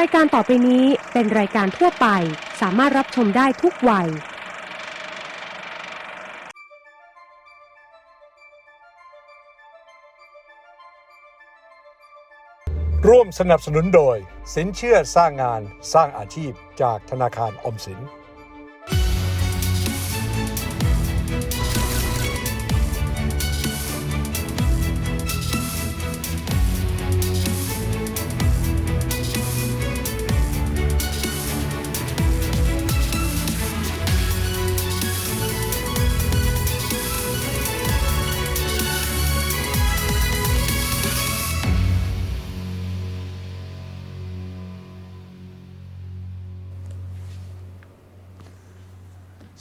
รายการต่อไปนี้เป็นรายการทั่วไป สามารถรับชมได้ทุกวัย ร่วมสนับสนุนโดย สินเชื่อสร้างงานสร้างอาชีพจากธนาคารออมสิน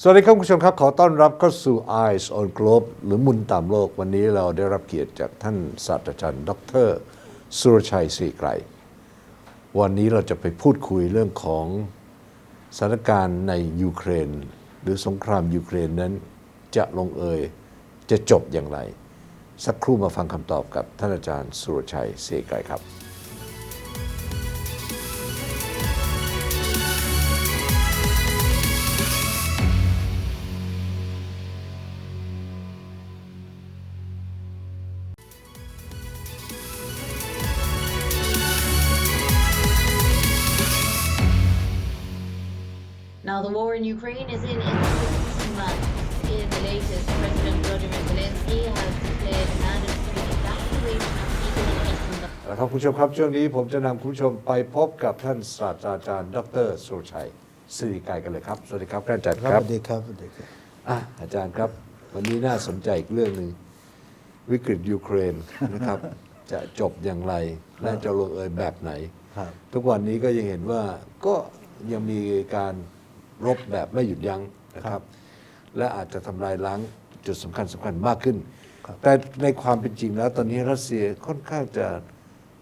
สวัสดีครับคุณผู้ชมครับ ขอต้อนรับเข้าสู่ Eyes on Globe หรือมุนตามโลกวันนี้เราได้รับเกียรติจากท่านศาสตราจารย์ ดร สุรชัยศรีไกรวันนี้เราจะไปพูดคุยเรื่องของสถานการณ์ในยูเครน หรือสงครามยูเครนนั้นจะลงเอยจะจบอย่างไร สักครู่มาฟังคำตอบกับท่านอาจารย์สุรชัยศรีไกรครับ Now, the war in Ukraine is in its sixth month. In the latest, President Volodymyr Zelensky has declared mandatory evacuation of people in eastern แล้วครับคุณผู้ชมครับช่วงนี้ผมจะนำคุณผู้ชมไปพบกับท่านศาสตราจารย์ ดรสุรชัยศรีไกรกันเลยครับ สวัสดีครับท่านอาจารย์ครับคสรับวัสดีครับสวัสดีครับ อะอาจารย์ครับ วันนี้น่าสนใจอีกเรื่องหนึ่งวิกฤตยูเครนนะครับ จะจบอย่างไร และจะลงเอยแบบไหน ครับ ทุกวันนี้ก็ยังเห็นว่าก็ยังมีการ รบแบบไม่หยุดยั้งนะครับ และอาจจะทำลายล้างจุดสำคัญสำคัญมากขึ้น แต่ในความเป็นจริงแล้ว ตอนนี้รัสเซียค่อนข้างจะ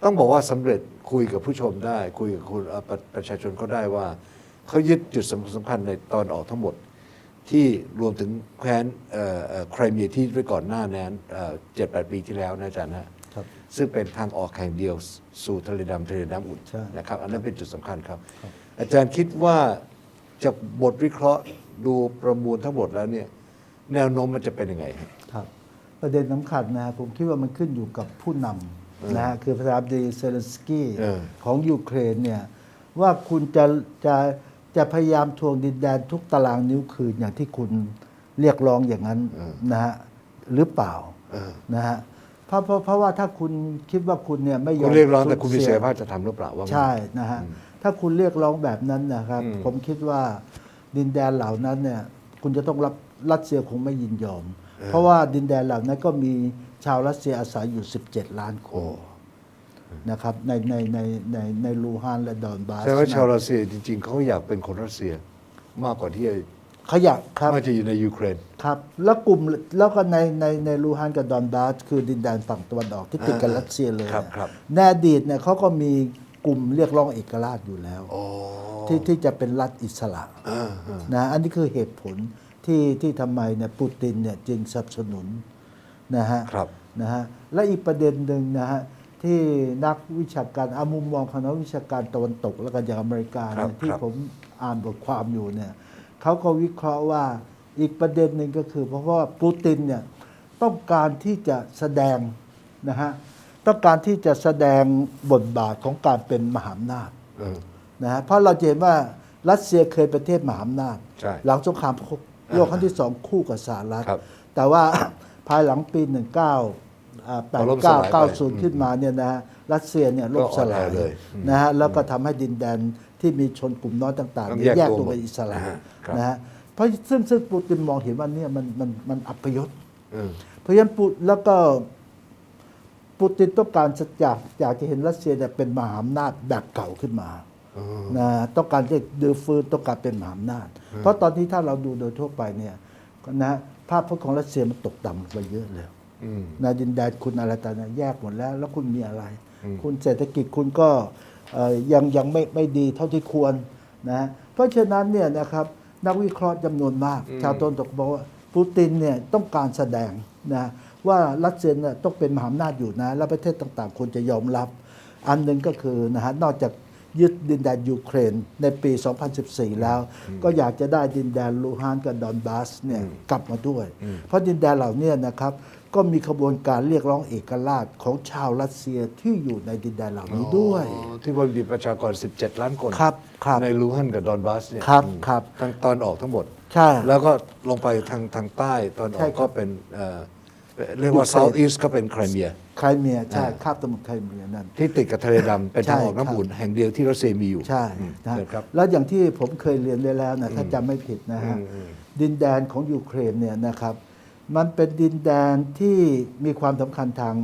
ต้องบอกว่าสำเร็จคุยกับผู้ชมได้ คุยกับคุณเอ่อประประชาชนก็ได้ว่าเขายึดจุดสำคัญสำคัญในตอนออกทั้งหมด ที่รวมถึงแคว้นเอ่อเอ่อไครเมียที่ไว้ก่อนหน้านั้นเจ็ดแปดปีที่แล้วนะอาจารย์นะครับซึ่งเป็นทางออกแห่งเดียวสู่ทะเลดำทะเลน้ำอุ่นใช่นะครับ อันนั้นเป็นจุดสำคัญครับ อาจารย์คิดว่า จากบทวิเคราะห์ดูประมวลทั้งหมดแล้วเนี่ย แนวโน้มมันจะเป็นยังไงฮะ ครับ ประเด็นสำคัญนะผมคิดว่ามันขึ้นอยู่กับผู้นำนะฮะคือประธานาธิบดีเซเลนสกี้เออ ของยูเครนเนี่ยว่าคุณจะจะจะพยายามทวงดินแดนทุกตารางนิ้วคืนอย่างที่คุณเรียกร้องอย่างนั้นนะฮะหรือเปล่าเออนะฮะเพราะเพราะเพราะว่าถ้าคุณคิดว่าคุณเนี่ยไม่ยอคุมณเรียกร้องแต่คุณมีสูญเสเสียรีภาพจะทำหรือเปล่าว่างั้น ใช่นะฮะ ถ้าคุณเรียกร้องแบบนั้นนะครับ อืม ผมคิดว่าดินแดนเหล่านั้นเนี่ย คุณจะต้องรับรัสเซียคงไม่ยินยอม เพราะว่าดินแดนเหล่านั้นก็มีชาวรัสเซียอาศัยอยู่ 17 ล้านคนนะครับ ในในในในในลูฮานและดอนบาสแสดงว่าชาวนะรัสเซียจริงๆ เขาอยากเป็นคนรัสเซียมากกว่าที่จะเขาอยากครับ มากจะอยู่ในยูเครน ครับ แล้วกลุ่มแล้วก็ในในในลูฮานกับดอนบาสคือดินแดนฝั่งตะวันออกที่ติดกับอ่ารัสเซียเลยครับครับ ในอดีตเนี่ยเขาก็มี กลุ่มเรียกร้องเอกราชอยู่แล้วโอ้ที่ที่จะเป็นรัฐอิสระอ่าอ่านะอันนี้คือเหตุผลที่ที่ทำไมเนี่ยปูตินเนี่ยจึงสนับสนุนนะฮะครับนะฮะและอีกประเด็นหนึ่งนะฮะที่นักวิชาการอามุมมองของนักวิชาการตะวันตก แล้วก็อย่างอเมริกาครับเนี่ยที่ครับผมอ่านบทความอยู่เนี่ยเขาก็วิเคราะห์ว่าอีกประเด็นหนึ่งก็คือ เพราะว่าปูตินเนี่ยต้องการที่จะแสดงนะฮะ ต้องการที่จะแสดงบทบาทของการเป็นมหาอำนาจเออนะฮะเพราะเราจะเห็นว่ารัสเซียเคยเป็นประเทศมหาอำนาจใช่หลังสงครามโลกครั้งที่สองคู่กับสหรัฐครับแต่ว่าภายหลังปี 19อ่าพอล่มสลายไป89 90 ขึ้นมาเนี่ยนะฮะรัสเซียเนี่ยล่มสลายก็อ่อนแอเลยอืมนะฮะแล้วก็ทำให้ดินแดนที่มีชนกลุ่มน้อยต่างต้ๆองเนี่ยแยแยกกตัวตัวหมดเป็นอิสระอ่าฮะครับนะฮะเพราะซึ่งซึ่งปูตินมองเห็นว่าเนี่ยมันมันมันอัปยศเออเพราะฉะนั้นปูแล้วก็ ปูตินต้องการจะอยากอยากจะเห็นรัสเซียเนี่ยเป็นมหาอำนาจแบบเก่าขึ้นมานะต้องการจะดือฟื้นต้องการเป็นมหาอำนาจ เพราะตอนนี้ถ้าเราดูโดยทั่วไปเนี่ยนะภาพพจน์ของรัสเซียมันตกต่ำลงไปเยอะเลยอืมนะดินแดนคุณอะไรต่างๆแยกหมดแล้ว แล้วคุณมีอะไร คุณเศรษฐกิจคุณก็เอ่อยังยังไม่ไม่ดีเท่าที่ควรนะเพราะฉะนั้นเนี่ยนะครับนักวิเคราะห์จำนวนมาก ชาวตะวันตกบอกว่าปูตินเนี่ยต้องการแสดงนะ ว่ารัสเซียเนี่ยต้องเป็นมหาอำนาจอยู่นะ แล้วประเทศต่างๆควรจะยอมรับ อันหนึ่งก็คือนะฮะนอกจากยึดดินแดนยูเครนในปี 2014 แล้ว ก็อยากจะได้ดินแดนลูฮานกับดอนบาสเนี่ยกลับมาด้วย เพราะดินแดนเหล่านี้นะครับก็มีขบวนการเรียกร้องเอกราชของชาวรัสเซียที่อยู่ในดินแดนเหล่านี้ด้วยอ๋อที่ว่ามีประชากร 17 ล้านคนครับครับในลูฮันกับดอนบาสเนี่ยครับอืมครับทางตอนออกทั้งหมด ใช่ แล้วก็ลงไปทางทางใต้ตอนอใช่อกครัก็บเป็น เอ่อเรียกว่ายูเครน South East ก็เป็นไครเมีย ไครเมียใช่คาบสมุทรไครเมียนั่น ที่ติดกับทะเลดำเป็นทางออกใช่ครับน้ำอุ่นแห่งเดียวที่รัสเซียมีอยู่ใช่อืมนะเชิญครับแล้วอย่างที่ผมเคยเรียนไว้แล้วนะถ้าจำไม่ผิดนะฮะอืมอืมดินแดนของยูเครนเนี่ยนะครับ มันเป็นดินแดนที่มีความสำคัญทาง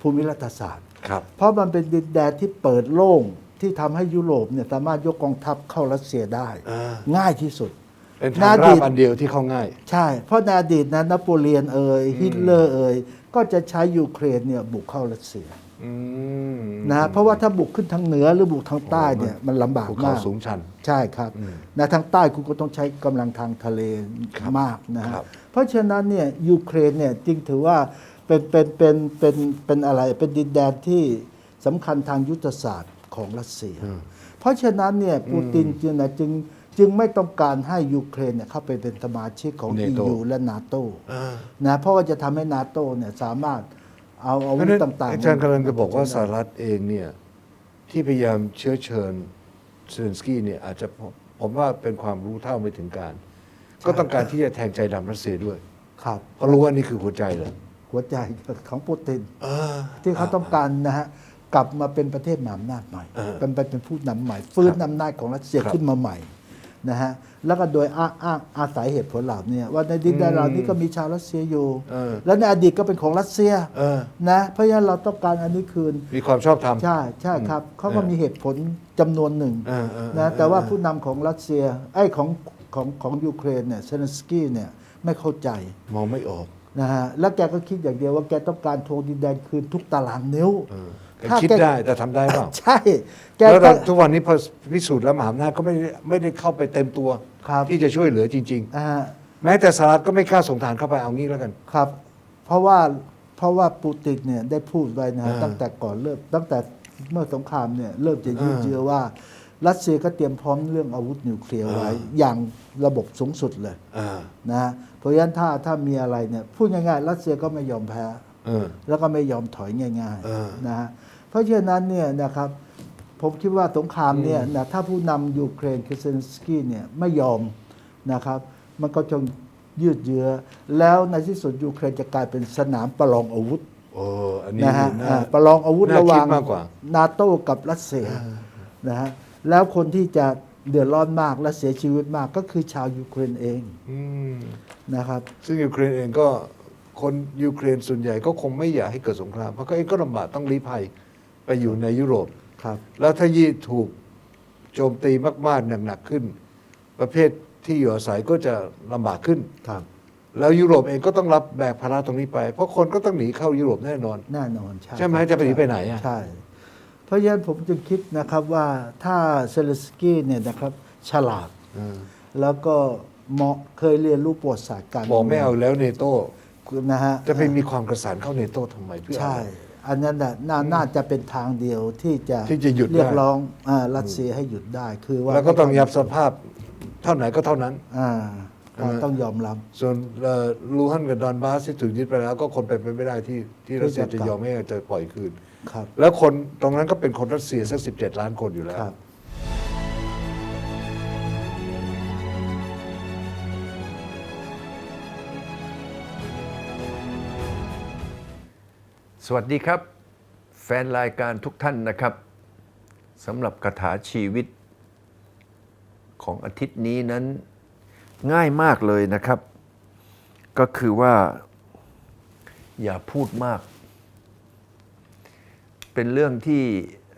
ภูมิรัฐศาสตร์ ครับเพราะมันเป็นดินแดนที่เปิดโล่งที่ทำให้ยุโรปเนี่ยสามารถยกกองทัพเข้ารัสเซียได้ อ่า ง่ายที่สุด เป็นทางราบอันเดียวที่เข้าง่าย ใช่ เพราะในอดีตนะนโปเลียนเอ่ยฮิตเลอร์เอ่ยก็จะใช้ยูเครนเนี่ยบุกเข้ารัสเซียอืมนะเพราะว่าถ้าบุกขึ้นทางเหนือหรือบุกทางใต้เนี่ยมันลำบากภูเขามากสูงชัน ใช่ครับนะทางใต้คุณก็ต้องใช้กำลังทางทะเลครับมากนะฮะครับเพราะฉะนั้นเนี่ยยูเครนเนี่ยจึงถือว่าเป็นเป็นเป็นเป็นเป็นอะไรเป็นดินแดนที่สำคัญทางยุทธศาสตร์ของรัสเซีย เพราะฉะนั้นเนี่ยปูตินจึงนะ จึงจึงไม่ต้องการให้ยูเครนเนี่ยเข้าไปเป็นสมาชิกของ NATO EU และนาโตอ่านะเพราะว่าจะทำให้นาโตเนี่ยสามารถเอาอาเพวุราะธฉะนั้นต่างๆอาจารย์กำลังจะบอกว่าสหรัฐเองเนี่ยที่พยายามเชื้อเชิญเซเลนสกี้เนี่ยอาจจะผมผมว่าเป็นความรู้เท่าไม่ถึงการ ก็ต้องการที่จะแทงใจดำรัสเซียด้วย ครับ เพราะรู้ว่านี่คือหัวใจเลยหัวใจของปูตินที่เขาต้องการนะฮะกลับมาเป็นประเทศมหาอำนาจใหม่เออเป็นเป็นผู้นำใหม่ ฟื้นอำนาจของรัสเซียครับขึ้นมาใหม่ นะฮะแล้วก็โดยอ้างอ้างอาศัยเหตุผลเหล่านี้ว่าในดินแดนเหล่านี้ก็มีชาวรัสเซียอยู่ เออ และในอดีตก็เป็นของรัสเซียเออ นะเพราะฉะนั้นเราต้องการอันนี้คืน มีความชอบธรรม ใช่ใช่ครับเขาก็มีเหตุผลจำนวนหนึ่งเออเออนะเออแต่ว่าผู้นำของรัสเซียไอ้ยของของของยูเครนเนี่ยเซเลนสกี้เนี่ยไม่เข้าใจมองไม่ออก นะฮะแล้วแกก็คิดอย่างเดียวว่าแกต้องการทวงดินแดนคืนทุกตารางนิ้ว เออ แกคิดได้แต่ทำได้เปล่าใช่ แกแล้วก็ เราทุกวันนี้พอพิสูจน์แล้วมหาอำนาจก็ไม่ได้ไม่ได้เข้าไปเต็มตัว ครับ ที่จะช่วยเหลือจริง อ่าๆ แม้แต่สหรัฐก็ไม่กล้าส่งทหารเข้าไปเอางี้แล้วกัน ครับ เพราะว่าเพราะว่าปูตินเนี่ยได้พูดไว้นะฮะอ่าตั้งแต่ก่อนเริ่มตั้งแต่เมื่อสงครามเนี่ยเริ่มจะยืดอ่าเยื้อว่า รัสเซียก็เตรียมพร้อมเรื่องอาวุธนิวเคลียร์ไว้อ่า อย่างระบบสูงสุดเลยอ่านะฮะเพราะฉะนั้นถ้าถ้ามีอะไรเนี่ยพูดง่ายๆรัสเซียก็ไม่ยอมแพ้ เออ แล้วก็ไม่ยอมถอยง่ายเออ ๆนะฮะ เพราะฉะนั้นเนี่ยนะครับผมคิดว่าสงครามเนี่ยนะถ้าผู้นำยูเครนคือเซเลนสกี้เนี่ยไม่ยอมนะครับ มันก็จะยืดเยื้อแล้วในที่สุดยูเครนจะกลายเป็นสนามประลองอาวุธโอ้อันนี้นะฮะน่าอ่าประลองอาวุธน่าระหว่างคิดมากกว่านาโต้กับรัสเซียนะฮะแล้วคนที่จะเดือดร้อนมากและเสียชีวิตมากก็คือชาวยูเครนเองอืมนะครับ ซึ่งยูเครนเองก็คนยูเครนส่วนใหญ่ก็คงไม่อยากให้เกิดสงครามเพราะเขาเองก็ลำบากต้องลี้ภัย ไปอยู่ในยุโรป ครับ แล้วถ้ายี่ถูกโจมตีมาก ๆ หนัก ๆ ขึ้น ประเภทที่อยู่อาศัยก็จะลำบากขึ้น ครับ แล้วยุโรปเองก็ต้องรับแบกภาระตรงนี้ไป เพราะคนก็ต้องหนีเข้ายุโรปแน่นอน แน่นอนใช่ใช่ไหมครับจะไปหนีไปไหนอะ ใช่ เพราะฉะนั้นผมจึงคิดนะครับว่าถ้าเซเลนสกี้เนี่ยนะครับฉลาดเออแล้วก็เหมาะเคยเรียนรู้ประวัติศาสตร์การบอกไม่เอาแล้วเนโต้นะฮะจะไปมีความกระสานเข้าเนโต้ทำไมเพื่ออะไรใช่ อันนั้นน่ะนาน่าจะเป็นทางเดียวที่จะที่จะหยุดได้ เรียกร้องอ่ารัสเซียให้หยุดได้คือว่าแล้วก็ต้องยับสภาพเท่าไหนก็เท่านั้น อ่าใช่ไหมต้องยอมรับ ส่วนเอ่อลูฮันกับดอนบาสที่ถูกยึดไปแล้วก็คนเป็นไปไม่ได้ที่ที่รัสเซียจะยอมให้จะปล่อยคืน ครับ แล้วคนตรงนั้นก็เป็นคนรัสเซียสักสิบเจ็ดล้านคนอยู่แล้ว ครับ วัสดีครับ แฟนรายการทุกท่านนะครับสำหรับคาถาชีวิต ของอาทิตย์นี้นั้นง่ายมากเลยนะครับ ก็คือว่า อย่าพูดมาก เป็นเรื่องที่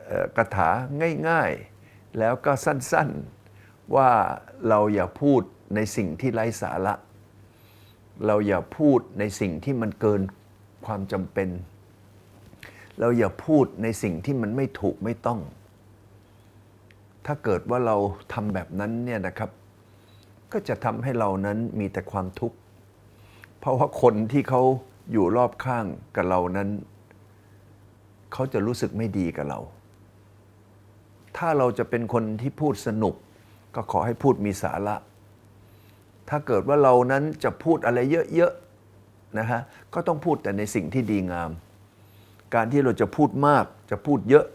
เอ่อกถาง่ายๆ แล้วก็สั้นๆว่าเราอย่าพูดในสิ่งที่ไร้สาระ เราอย่าพูดในสิ่งที่มันเกินความจำเป็น เราอย่าพูดในสิ่งที่มันไม่ถูกไม่ต้อง ถ้าเกิดว่าเราทำแบบนั้นเนี่ยนะครับ ก็จะทำให้เรานั้นมีแต่ความทุกข์ เพราะว่าคนที่เขาอยู่รอบข้างกับเรานั้น เขาจะรู้สึกไม่ดีกับเรา ถ้าเราจะเป็นคนที่พูดสนุก ก็ขอให้พูดมีสาระ ถ้าเกิดว่าเรานั้นจะพูดอะไรเยอะๆนะฮะ ก็ต้องพูดแต่ในสิ่งที่ดีงาม การที่เราจะพูดมากจะพูดเยอะ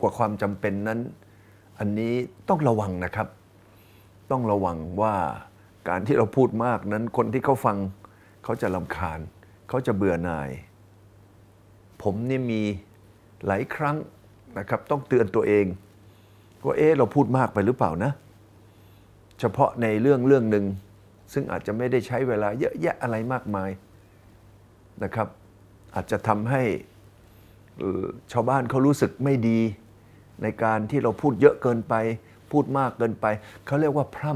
กว่าความจำเป็นนั้น อันนี้ต้องระวังนะครับ ต้องระวังว่าการที่เราพูดมากนั้นคนที่เขาฟังเขาจะลำคาญ เขาจะเบื่อหน่าย ผมนี่มีหลายครั้งนะครับ ต้องเตือนตัวเองว่าเอ๊ะเราพูดมากไปหรือเปล่านะ เฉพาะในเรื่องเรื่องหนึ่งซึ่งอาจจะไม่ได้ใช้เวลาเยอะแยะอะไรมากมายนะครับ อาจจะทำให้ ชาวบ้านเขารู้สึกไม่ดีในการที่เราพูดเยอะเกินไป พูดมากเกินไป เขาเรียกว่าพร่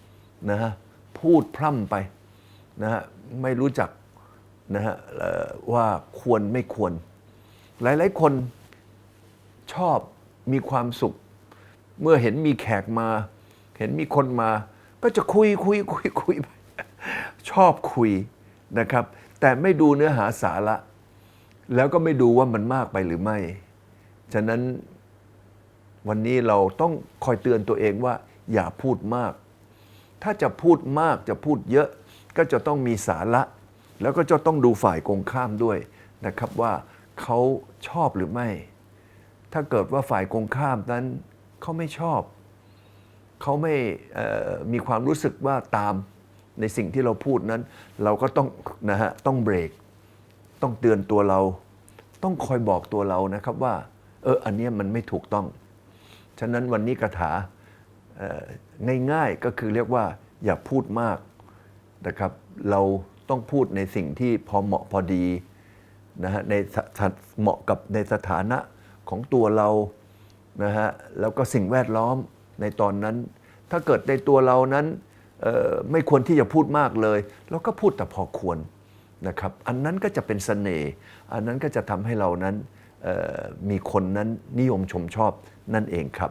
ำนะฮะพูดพร่ำไปนะฮะไม่รู้จักนะฮะว่าควรไม่ควร หลายๆคนชอบมีความสุข เมื่อเห็นมีแขกมา เห็นมีคนมา ก็จะคุยคุยคุยคุยไปชอบคุยนะครับ แต่ไม่ดูเนื้อหาสาระ แล้วก็ไม่ดูว่ามันมากไปหรือไม่ ฉะนั้นวันนี้เราต้องคอยเตือนตัวเองว่า อย่าพูดมาก ถ้าจะพูดมากจะพูดเยอะ ก็จะต้องมีสาระ แล้วก็จะต้องดูฝ่ายกงข้ามด้วยนะครับว่าเขาชอบหรือไม่ ถ้าเกิดว่าฝ่ายกงข้ามนั้นเขาไม่ชอบ เขาไม่มีความรู้สึกว่าตามในสิ่งที่เราพูดนั้น เราก็ต้องนะฮะต้องเบรก ต้องเตือนตัวเรา ต้องคอยบอกตัวเรานะครับว่า เอออันนี้มันไม่ถูกต้อง ฉะนั้นวันนี้คาถาง่ายๆก็คือเรียกว่าอย่าพูดมากนะครับ เราต้องพูดในสิ่งที่พอเหมาะพอดีนะฮะในเหมาะกับในสถานะของตัวเรานะฮะแล้วก็สิ่งแวดล้อมในตอนนั้น ถ้าเกิดในตัวเรานั้นไม่ควรที่จะพูดมากเลย เราก็พูดแต่พอควร นะครับ อันนั้นก็จะเป็นเสน่ห์ อันนั้นก็จะทำให้เรานั้นมีคนนั้นนิยมชมชอบนั่นเองครับ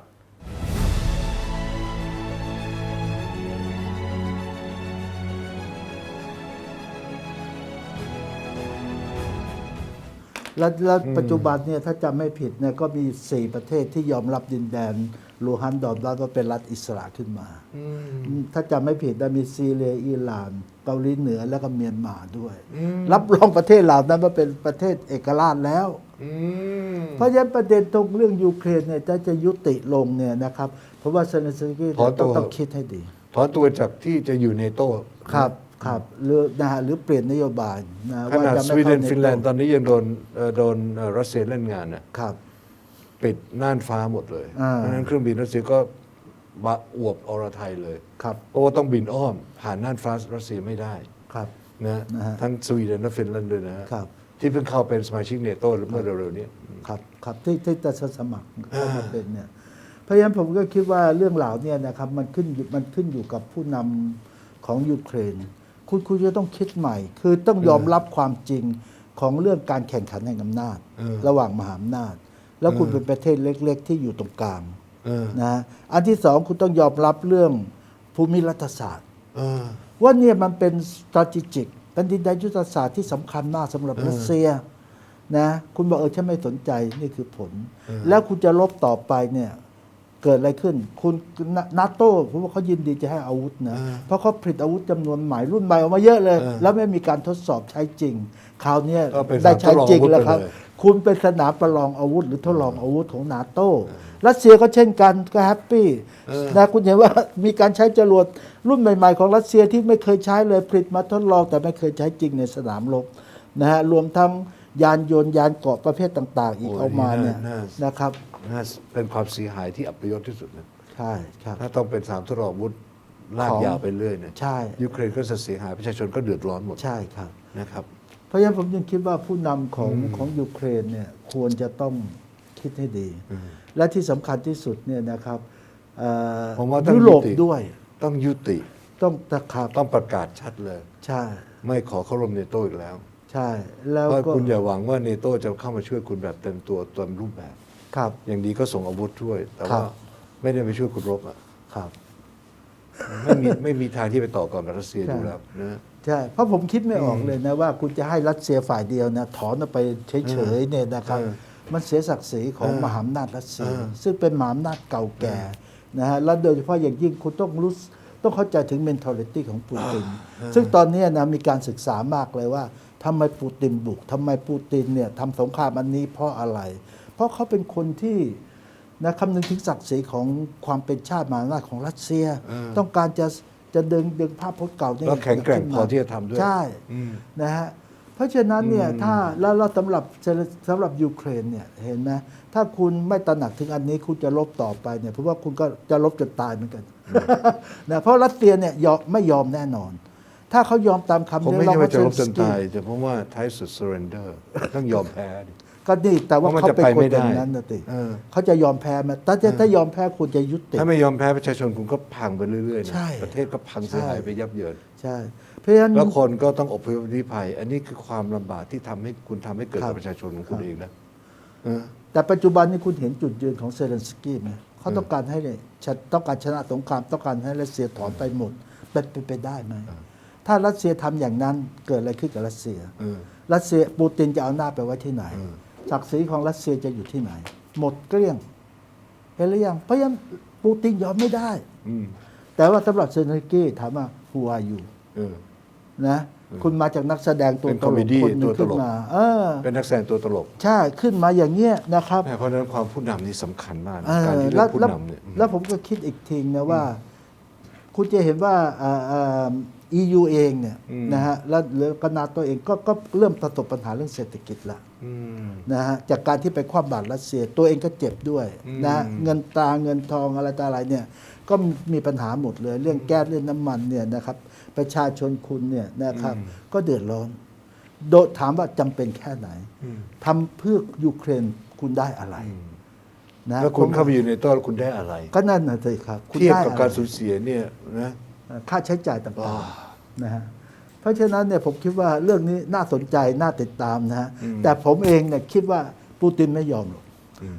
และและปัจจุบันเนี่ยถ้าจำไม่ผิดเนี่ยก็มี 4 ประเทศที่ยอมรับดินแดนลูฮันดอมรับว่าเป็นรัฐอิสระขึ้นมา ถ้าจำไม่ผิดนะมีซีเรียอิหร่านเกาหลีเหนือแล้วก็เมียนมาด้วย รับรองประเทศเหล่านั้นว่าเป็นประเทศเอกราชแล้วเพราะฉะนั้นประเด็นตรงเรื่องยูเครนเนี่ยจะจะยุติลงเนี่ยนะครับ เพราะว่าเซเลนสกี้ถอนตัต้องวต้องคิดให้ดีถอนตัวจากที่จะอยู่ในโต้ครับ ครับหรือนะฮะหรือเปลี่ยนนโยบายนะขนาดจะสไม่วีเดนข้าฟินแลนด์ตโอนนี้ยังโดนเอ่อโดนเอ่อรัสเซียเล่นงานน่ะครับ ปิดน่านฟ้าหมดเลย อ่า เพราะฉะนั้นเครื่องบินรัสเซียก็บะอวบอรไทยเลย ครับเพราะว่าต้องบินอ้อมผ่านน่านฟ้ารัสเซียไม่ได้ครับ นะนะฮะ ทั้งสวีเดนและฟินแลนด์ด้วยนะฮะครับที่เพิ่งเข้าเป็นสมาชิกเนโต้เมื่อเร็วๆนี้ ครับครับที่ที่จะสมัครเข้ามาเป็นเนี่ยเพราะฉะนั้นผมก็คิดว่าเรื่องเหล่าเนี้นะครับมันขึ้นอยู่มันขึ้นอยู่กับผู้นำของยูเครน คุณคุณจะต้องคิดใหม่ คือต้องยอมรับความจริงของเรื่องการแข่งขันแห่งอำนาจเออระหว่างมหาอำนาจ แล้วคุณเป็นประเทศเล็ก ๆ ที่อยู่ตรงกลางเออนะอันที่สองคุณต้องยอมรับเรื่องภูมิรัฐศาสตร์เออว่าเนี่ยมันเป็น strategic เป็นดินแดนยุทธศาสตร์ที่สำคัญมากสำหรับรัสเซียนะคุณบอกเออฉันไม่สนใจนี่คือผล แล้วคุณจะลบต่อไปเนี่ย เกิดอะไรขึ้น คุณนาโต้ผมว่าเขายินดีจะให้อาวุธนะ เพราะเขาผลิตอาวุธจำนวนใหม่รุ่นใหม่ออกมาเยอะเลย แล้วไม่มีการทดสอบใช้จริง คราวเนี้ยก็เป็นได้ใช้จริงแล้วครับทดลองอาวุธไปเลยคุณเป็นสนามประลองอาวุธ หรือทดลองอาวุธของนาโต้รัสเซียก็เช่นกันก็แฮปปี้นะคุณเห็นว่ามีการใช้จรวดรุ่นใหม่ ๆ ของรัสเซียที่ไม่เคยใช้เลยผลิตมาทดลองแต่ไม่เคยใช้จริงในสนามรบนะฮะรวมทั้งยานยนต์ยานเกราะประเภทต่าง ๆ อีกโอ้ยเอามาเนี่ยน่านะครับ น่าเป็นความเสียหายที่อัปยศที่สุดนะใช่ครับ ถ้าต้องเป็นสามทดลองอาวุธลากของ ยาวไปเรื่อยเนี่ยใช่ ยูเครนก็จะเสียหายประชาชนก็เดือดร้อนหมดใช่ครับ นะครับ เพราะฉะนั้นผมยังคิดว่าผู้นำของของยูเครนเนี่ยควรจะต้องคิดให้ดี และที่สำคัญที่สุดเนี่ยนะครับเอ่อผมว่าต้องยุโรปยุติ ด้วยต้องยุติต้องตะขับต้องประกาศชัดเลย ใช่ไม่ขอเข้าร่วมเนโต้อีกแล้ว ใช่ แล้วเพราะก็ คุณอย่าหวังว่าเนโต้จะเข้ามาช่วยคุณแบบเต็มตัวเต็มรูปแบบ ครับ อย่างดีก็ส่งอาวุธช่วย แต่ครัว่าบไม่ได้ไปช่วยคุณรบอะครับ ไม่มีไม่มีทางที่ไปต่อกรกับรัสเซียใช่ ดูแล้วนะใช่เพราะผมคิดไม่ออกเลยนะว่าคุณจะให้รัสเซียฝ่ายเดียวนะถอนออกไปเฉยๆเนี่ยนะครับเออมันเสียศักดิ์ศรีของเออมหาอำนาจรัสเซียเออซึ่งเป็นมหาอำนาจเก่าแก่นะฮะและโดยเฉพาะอย่างยิ่งคุณต้องรู้ต้องเข้าใจถึง mentality ของปูติน ซึ่งตอนนี้นะมีการศึกษามากเลยว่าทำไมปูตินบุกทำไมปูตินเนี่ยทำสงครามอันนี้เพราะอะไร เพราะเขาเป็นคนที่นะคำนึงถึงศักดิ์ศรีของความเป็นชาติมหาอำนาจของรัสเซีย เออต้องการจะจะดึงดึงภาพพจน์เก่าเนี่ยแล้วแข็งแกร่งขึ้นพมาอที่จะทำด้วยใช่อืมนะฮะเพราะฉะนั้นเนี่ยถ้าแล้วเราสำหรับสำหรับยูเครนเนี่ยเห็นไหมถ้าคุณไม่ตระหนักถึงอันนี้คุณจะลบต่อไปเนี่ยเพราะว่าคุณก็จะลบจนตายเหมือนกันนะเพราะรัสเซียเนี่ยยอมไม่ยอมแน่นอน ถ้าเขายอมตามคำผมเรียไม่กร้องใช่ว่าจะลบจนเซเลนสกี้ตาย แต่ผมว่าท้ายสุด surrender ต้องยอมแพ้ดิ ก็นี่แต่ว่าเพราะมันเขาจะเป็นไปคนไม่อได้ ย่างนั้นนะติเออ เขาจะยอมแพ้ไหมถ้าจะถ้ายอมแพ้คุณจะยุติ ถ้าไม่ยอมแพ้ประชาชนคุณก็พังไปเรื่อยๆนะใช่ประเทศก็พังเสียหายไปยับเยิน ใช่ เพราะฉะนั้น แล้วคนก็ต้องอพยพลี้ภัย อันนี้คือความลำบากที่ทำให้คุณทำให้เกิดครักับบ ประชาชนของคุณเองนะเออ แต่ปัจจุบันนี้คุณเห็นจุดยืนของเซเลนสกี้ไหมเขาต้องการให้เนี่ยชะต้องการชนะสงครามต้องการให้รัสเซียถอนไปหมดเป็นไปไปได้ไหมถ้ารัสเซียทำอย่างนั้นเกิดอะไรขึ้นกับรัสเซีย เออ รัสเซียปูตินจะเอาหน้าไปไว้ที่ไหน ศักดิ์ศรีของรัสเซียจะอยู่ที่ไหน หมดเกลี้ยงเห็นหรือยังเพราะฉะนั้นปูตินยอมไม่ได้ อืมแต่ว่าสำหรับเซนกี้ถามว่า who are you เออ นะคุณมาจากนักแสดงตัวเป็นตลคอมเมกดี้คนหนึงตัวตขึ้นลกมา เออ เป็นนักแสดงตัวตลกใช่ขึ้นมาอย่างเงี้ยนะครับเพราะฉะนั้นความผู้นำนี่สำคัญมากนะเออการที่เลืแล้อวกผู้แล้วนำเนี่ยแล้วผมก็คิดอีกทีนะว่า คุณจะเห็นว่าเอ่อเอ่อ EU เองเนี่ยนะฮะแล้วแล้วก็นาโตเองก็ก็เริ่มประสบปัญหาเรื่องเศรษฐกิจละอืม นะฮะจากการที่ไปคว่ำบาตรรัสเซีย ตัวเองก็เจ็บด้วยนะฮะเงินตราเงินทองอะไรต่ออะไรเนี่ยก็มีปัญหาหมดเลย เรื่องแก๊สเรื่องน้ำมันเนี่ยนะครับประชาชนคุณเนี่ยนะครับ ก็เดือดร้อนโดยถามว่าจำเป็นแค่ไหนทำเพื่อยูเครนคุณได้อะไรนะแล้วคุณผมเข้าไปอยู่ในโต้แล้วคุณได้อะไร ก็นั่นนะสิครับคุณเทียบได้กับอะการไรสูญเสียเนี่ยนะค่าใช้จ่ายต่างๆนะฮะ เพราะฉะนั้นเนี่ยผมคิดว่าเรื่องนี้น่าสนใจน่าติดตามนะฮะแต่ผมเองเนี่ยคิดว่าปูตินไม่ยอมหรอก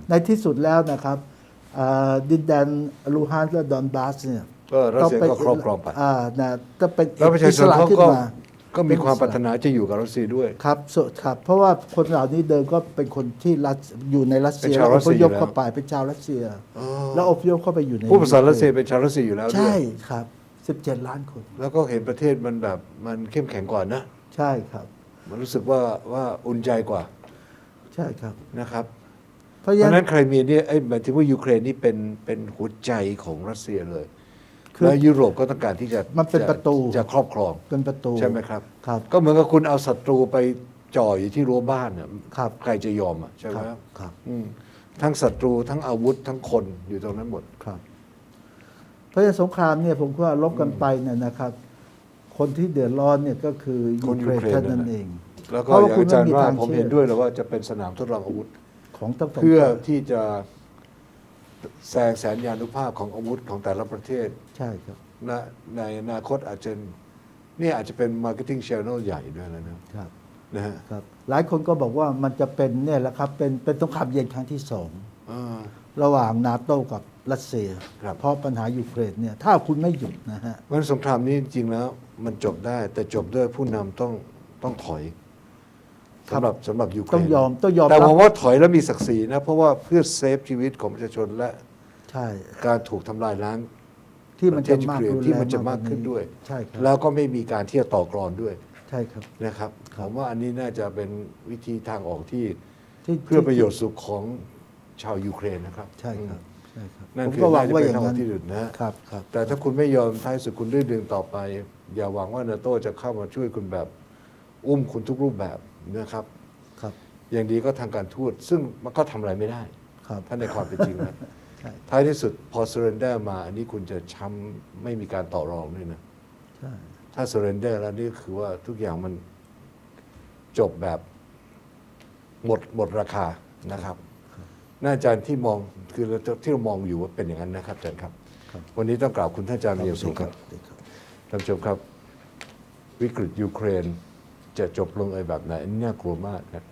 ในที่สุดแล้วนะครับอ่าดินแดนลูฮานส์และดอนบาสเนี่ยก็รัสเซียต้งก็ครอบครองไปอ่านะจะเป็นแล้วประชาชนอิสระเขาขึ้นก็มาก็มีความปรารถนาจะอยู่กับรัสเซียด้วยครับสครับ เพราะว่าคนเหล่านี้เดิมก็เป็นคนที่รัสอยู่ในรัสเซียเป็นชาวรัอสเซีพยยพอยู่แล้วเข้าไปเป็นชาวรัสเซีย แล้วอพยพเข้าไปอยู่ในผู้ภาษารัสเซียเป็นชาวรัสเซียอยู่แล้วด้วใช่ยครับ 17 ล้านคน แล้วก็เห็นประเทศมันแบบมันเข้มแข็งกว่านะ ใช่ครับ มันรู้สึกว่าว่าอุ่นใจกว่า ใช่ครับนะครับ เพราะเพฉะราะฉะนั้นั้นนใครมีเนี่ยไอ้หมายถึงว่ายูเครนนี่เป็นเป็นหัวใจของรัสเซียเลยคือแล้วยุโรปก็ต้องการที่จะมันเป็นจประตูจะครอบครองเป็นประตูใช่ไหมครับครับ ก็เหมือนกับคุณเอาศัตรูไปจ่ออยู่ที่รั้วบ้านน่ะครับใครจะยอมอะใช่ไหมครับครับอืมทั้งศัตรูทั้งอาวุธทั้งคนอยู่ตรงนั้นหมดครับ เพราะฉะนั้นสงครามเนี่ยผมว่าลบกันไปเนี่ยนะครับ คนที่เดือดร้อนเนี่ยก็คือคยูนเครนยูเครน เท่านั้นนั่นแหละเอง แล้วก็เพราะอว่าย่างคุณอาจารย์ไม่มีว่าทางผมเชื่อ เห็นด้วยเลยว่าจะเป็นสนามทดลองอาวุธ ของทั้งสองเพื่อฝ่ายที่จะแซงแสนยานุภาพของอาวุธของแต่ละประเทศใช่ครับณในอนาคตอาจจะเนี่ยอาจจะเป็นมาร์เก็ตติ้ง n ช e l ใหญ่ด้วยแล้วนะครับ นะฮะครับ หลายคนก็บอกว่ามันจะเป็นเนี่ยแหละครับเป็นเป็นสงครามเย็นครั้งที่สองเออระหว่างนาโต้กับ รัสเซีย ครับเพราะปัญหายูเครนเนี่ยถ้าคุณไม่หยุดนะฮะเพราะฉะนั้นสงครามนี้จริงๆแล้วมันจบได้ แต่จบด้วยผู้นำต้องต้องถอยครับสำหรับสำหรับยูเครนต้องยอมต้องยอมแต่รับ ผมว่าถอยแล้วมีศักดิ์ศรีนะ เพราะว่าเพื่อเซฟชีวิตของประชาชนและใช่ การถูกทำลายล้าง ที่มันจะมากประเทศยูเครนรุนแรงที่มันจะมากขึ้นด้วย ใช่ครับแล้วก็ไม่มีการที่จะต่อกรอนด้วยใช่ครับ นะครับผมว่าอันนี้น่าจะเป็นวิธีทางออกที่ที่เพื่อประโยชน์สุขของชาวยูเครนนะครับ ใช่ครับใช่ครับ นั่นผมคือก็หวัน่างจะว่าเป็อนย่าทางงออนั้กนที่ดีนะฮะครับครับ แต่ถ้าคุณไม่ยอมท้ายสุดคุณดื้อดึงต่อไป อย่าหวังว่านาโต้จะเข้ามาช่วยคุณแบบ อุ้มคุณทุกรูปแบบนะครับ ครับอย่างดีก็ทางการทูตซึ่งมันก็ทำอะไรไม่ได้ ครับ ถ้าในความเป็นจริงนะ ใช่ ท้ายที่สุดพอ surrender มา อันนี้คุณจะช้ำไม่มีการต่อรองด้วยนะ ใช่ถ้า surrender แล้วนี่คือว่าทุกอย่างมันจบแบบหมดหมดราคานะครับ น่าอาจารย์ที่มองคือเราที่เรามองอยู่ว่าเป็นอย่างนั้นนะครับอาจารย์ครับ วันนี้ต้องกล่าวคุณท่านอาจารย์มีอย่างสูงครับดีครับท่านผู้ชมครับ วิกฤตยูเครนจะจบลงเอยแบบไหนอันนี้น่ากลัวมากนะ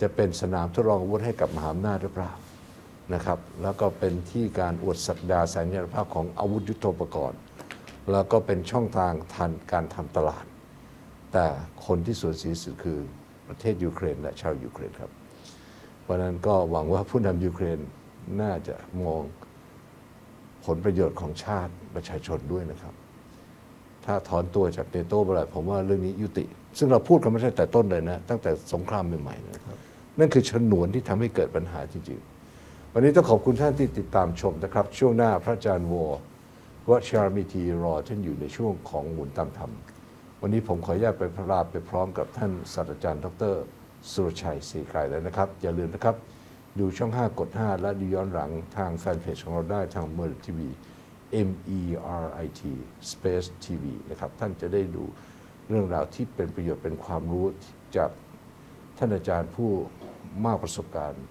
จะเป็นสนามทดลองอาวุธให้กับมหาอำนาจหรือเปล่านะครับ แล้วก็เป็นที่การอวดศักดาแสนยานุภาพของอาวุธยุทโธปกรณ์ แล้วก็เป็นช่องทางทันการทำตลาด แต่คนที่สูญเสียสุดคือประเทศยูเครนและชาวยูเครนครับ เพราะนั้นก็หวังว่าผู้นำยูเครนน่าจะมองผลประโยชน์ของชาติประชาชนด้วยนะครับ ถ้าถอนตัวจากเนโต้เมื่อไหร่ผมว่าเรื่องนี้ยุติ ซึ่งเราพูดกันไม่ใช่แต่ต้นเลยนะ ตั้งแต่สงครามใหม่ๆนะครับ นั่นคือชนวนที่ทำให้เกิดปัญหาจริงๆ วันนี้ต้องขอบคุณท่านที่ติดตามชมนะครับ ช่วงหน้าพระอาจารย์วอวัชรมิทีรอท่านอยู่ในช่วงของหมุนตามธรรม วันนี้ผมขออนุญาตไปพระราไปพร้อมกับท่านศาสตราจารย์ ดร สุรชัยศรีไกรแล้วนะครับ อย่าลืมนะครับ ดูช่อง 5 กด 5 และดูย้อนหลังทางแฟนเพจของเราได้ทางเมอร์ทีวี M E R I T Space TV นะครับ ท่านจะได้ดูเรื่องราวที่เป็นประโยชน์เป็นความรู้จากท่านอาจารย์ผู้มากประสบการณ์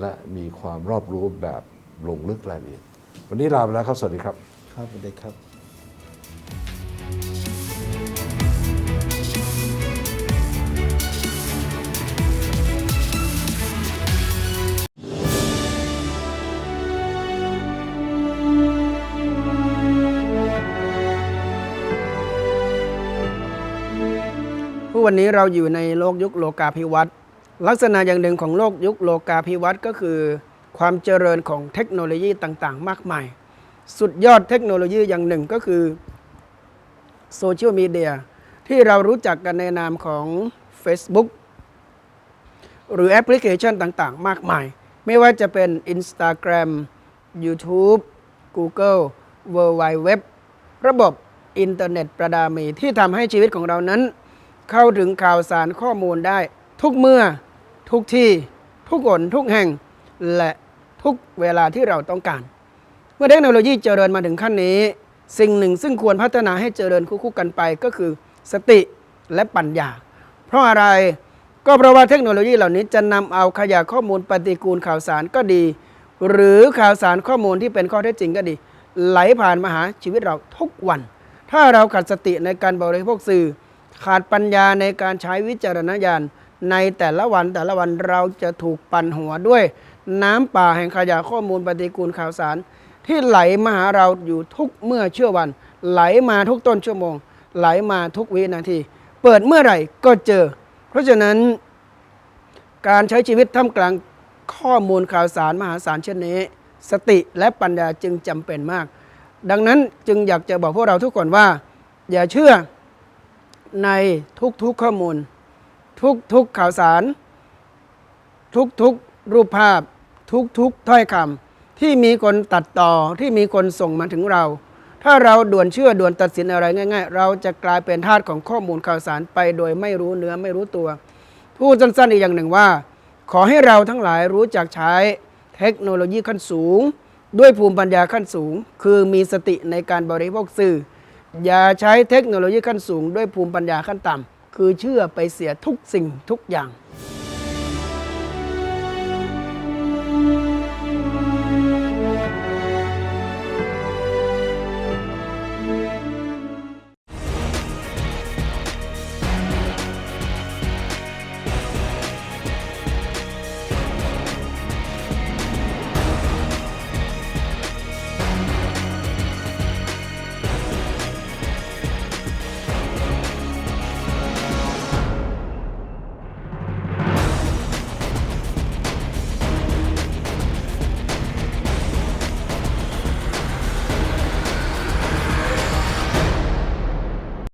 และมีความรอบรู้แบบลงลึกรายละเอียด วันนี้ลาไปแล้วครับ สวัสดีครับ ครับสวัสดีครับ ผู้วันนี้เราอยู่ในโลกยุคโลกาภิวัตน์ลักษณะอย่างหนึ่งของโลกยุคโลกาภิวัตน์ก็คือ ความเจริญของเทคโนโลยีต่างๆ มากมาย สุดยอดเทคโนโลยีอย่างหนึ่งก็คือโซเชียลมีเดียที่เรารู้จักกันในนามของ Facebook หรือแอปพลิเคชันต่างๆ มากมาย ไม่ว่าจะเป็น Instagram YouTube Google World Wide Web ระบบอินเทอร์เน็ตประดามีที่ทำให้ชีวิตของเรานั้น เข้าถึงข่าวสารข้อมูลได้ ทุกเมื่อ ทุกที่ ทุกคนทุกแห่ง และทุกเวลาที่เราต้องการ เมื่อเทคโนโลยีเจริญมาถึงขั้นนี้ สิ่งหนึ่งซึ่งควรพัฒนาให้เจริญคู่กันไปก็คือสติและปัญญา เพราะอะไรก็เพราะว่าเทคโนโลยีเหล่านี้จะนำเอาขยะข้อมูลปฏิกูลข่าวสารก็ดี หรือข่าวสารข้อมูลที่เป็นข้อเท็จจริงก็ดี ไหลผ่านมาหาชีวิตเราทุกวัน ถ้าเราขาดสติในการบริโภคสื่อ ขาดปัญญาในการใช้วิจารณญาณในแต่ละวันแต่ละวันเราจะถูกปั่นหัวด้วย น้ำป่าแห่งขยะข้อมูลปฏิกูลข่าวสาร ที่ไหลมาหาเราอยู่ทุกเมื่อเชื่อวัน ไหลมาทุกต้นชั่วโมง ไหลมาทุกวินาที เปิดเมื่อไหร่ก็เจอ เพราะฉะนั้น การใช้ชีวิตท่ามกลางข้อมูลข่าวสารมหาศาลเช่นนี้ สติและปัญญาจึงจำเป็นมาก ดังนั้นจึงอยากจะบอกพวกเราทุกคนว่า อย่าเชื่อ ในทุกๆข้อมูล ทุกๆข่าวสาร ทุกๆรูปภาพ ทุกๆถ้อยคำที่มีคนตัดต่อที่มีคนส่งมาถึงเรา ถ้าเราด่วนเชื่อด่วนตัดสินอะไรง่าย ๆ เราจะกลายเป็นทาสของข้อมูลข่าวสารไปโดยไม่รู้เนื้อไม่รู้ตัว พูดสั้นๆอีกอย่างหนึ่งว่า ขอให้เราทั้งหลายรู้จักใช้เทคโนโลยีขั้นสูง ด้วยภูมิปัญญาขั้นสูง คือมีสติในการบริโภคสื่อ อย่าใช้เทคโนโลยีขั้นสูงด้วยภูมิปัญญาขั้นต่ำคือเชื่อไปเสียทุกสิ่งทุกอย่าง